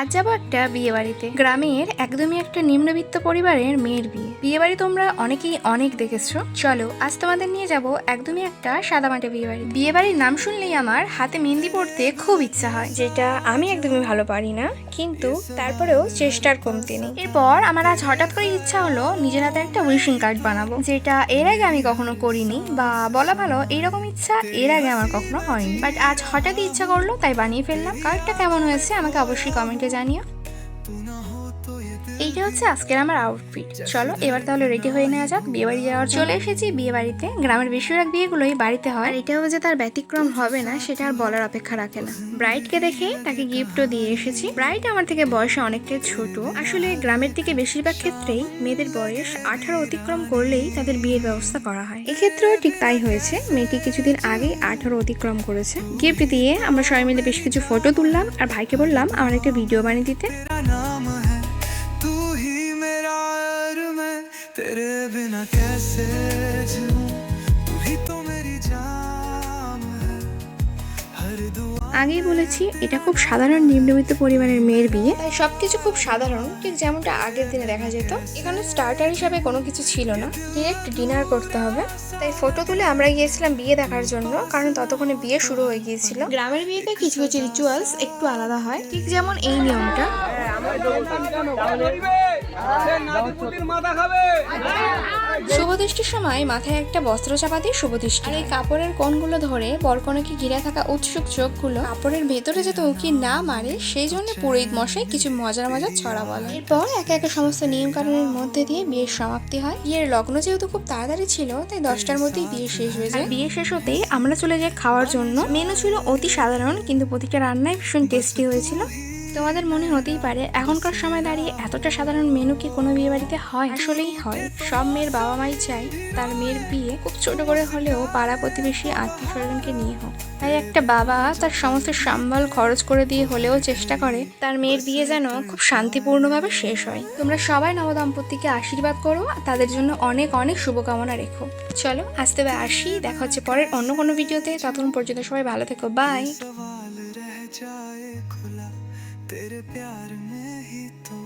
আজ যাব একটা বিয়ে বাড়িতে গ্রামের একদমই একটা নিম্নবিত্ত পরিবারের মেয়ের বিয়ে। বিয়ে বাড়ি তোমরা অনেকেই অনেক দেখেছ। চলো, আজ তোমাদের নিয়ে যাব একদমই একটা সাদামাটে বিয়ে বাড়ি বিয়ে বাড়ির নাম শুনলেই আমার হাতে মেহেন্দি পড়তে খুব ইচ্ছা হয়। যেটা আমি একদমই ভালো পারি না, কিন্তু তারপরেও চেষ্টার কমতি নেই। এরপর আমার আজ হঠাৎ করে ইচ্ছা হলো নিজের হাতে একটা উইশিং কার্ড বানাবো। যেটা এর আগে আমি কখনো করিনি বা বলা ভালো এইরকম ইচ্ছা এর আগে আমার কখনো হয়নি। বাট আজ হঠাৎই ইচ্ছা করল, তাই বানিয়ে ফেললাম। কার্ডটা কেমন হয়েছে আমাকে অবশ্যই কমেন্টে জানিও এইটা হচ্ছে আজকের আমার আউটফিট চলো এবার তাহলে রেডি হয়ে নেওয়া যাক বিয়ে বাড়ি যাওয়ার চলে এসেছি বিয়ে বাড়িতে গ্রামের বেশিরভাগ বিয়েগুলোই বাড়িতে হয়। আর এটাও যে তার ব্যতিক্রম হবে না সেটা আর বলার অপেক্ষা রাখে না। ব্রাইডকে দেখে তাকে গিফটও দিয়ে এসেছি। ব্রাইড আমার থেকে বয়সে অনেকটাই ছোট। আসলে গ্রামের দিকে বেশিরভাগ ক্ষেত্রেই মেয়েদের বয়স আঠারো অতিক্রম করলেই তাদের বিয়ের ব্যবস্থা করা হয়। এক্ষেত্রেও ঠিক তাই হয়েছে। মেয়েটি কিছুদিন আগেই আঠারো অতিক্রম করেছে। গিফট দিয়ে আমরা সবাই মিলে বেশ কিছু ফটো তুললাম। আর ভাইকে বললাম আমার একটা ভিডিও বানিয়ে দিতে। बिना कैसे जीऊं तू ही तो मेरी जान है हर दुआ আগেই বলেছি এটা খুব সাধারণ নিম্নবিত্ত পরিবারের মেয়ের বিয়ে তাই সবকিছু খুব সাধারণ ঠিক যেমনটা আগের দিনে দেখা যেত এখানে স্টার্টার হিসাবে কোনো কিছু ছিল না ডিরেক্ট ডিনার করতে হবে তাই ফটো তুলে আমরা গিয়েছিলাম বিয়ে দেখার জন্য কারণ ততক্ষণে বিয়ে শুরু হয়ে গিয়েছিল গ্রামের বিয়েতে কিছু কিছু রিচুয়ালস একটু আলাদা হয় ঠিক যেমন এই নিয়মটা মাথা খাবে শুভদৃষ্টির সময় মাথায় একটা বস্ত্র চাপা দিয়ে শুভদৃষ্টি আর এই কাপড়ের কোণগুলো ধরে বরকনেকে ঘিরে থাকা উৎসুক চোখগুলো কাপড়ের ভেতরে যাতে উকি না মারে সেই জন্য পুরোহিত মশাই কিছু মজার মজার ছড়া বলে এরপর একে একে সমস্ত নিয়ম কানুনের মধ্যে দিয়ে বিয়ের সমাপ্তি হয়। বিয়ের লগ্ন যেহেতু খুব তাড়াতাড়ি ছিল তাই দশটার মধ্যেই বিয়ে শেষ হয়ে যায়। বিয়ে শেষ হতেই আমরা চলে যাই খাওয়ার জন্য। মেনু ছিল অতি সাধারণ কিন্তু প্রতিটা রান্নায় ভীষণ টেস্টি হয়েছিল। তোমাদের মনে হতেই পারে এখনকার সময় দাঁড়িয়ে এতটা সাধারণ মেনু কি কোনো বিয়ে বাড়িতে হয়? আসলেই হয়। সব মেয়ের বাবা মাই চায় তার মেয়ের বিয়ে খুব ছোট করে হলেও পাড়া প্রতিবেশী আত্মীয় স্বজনকে নিয়ে হোক। তাই একটা বাবা তার সমস্ত সম্বল খরচ করে দিয়ে হলেও চেষ্টা করে তার মেয়ের বিয়ে যেন খুব শান্তিপূর্ণভাবে শেষ হয়। তোমরা সবাই নবদম্পতিকে আশীর্বাদ করো আর তাদের জন্য অনেক অনেক শুভকামনা রেখো। চলো আজ তবে আসি। দেখা হচ্ছে পরের অন্য কোনো ভিডিওতে। ততক্ষণ পর্যন্ত সবাই ভালো থেকো। বাই तेरे प्यार में ही तो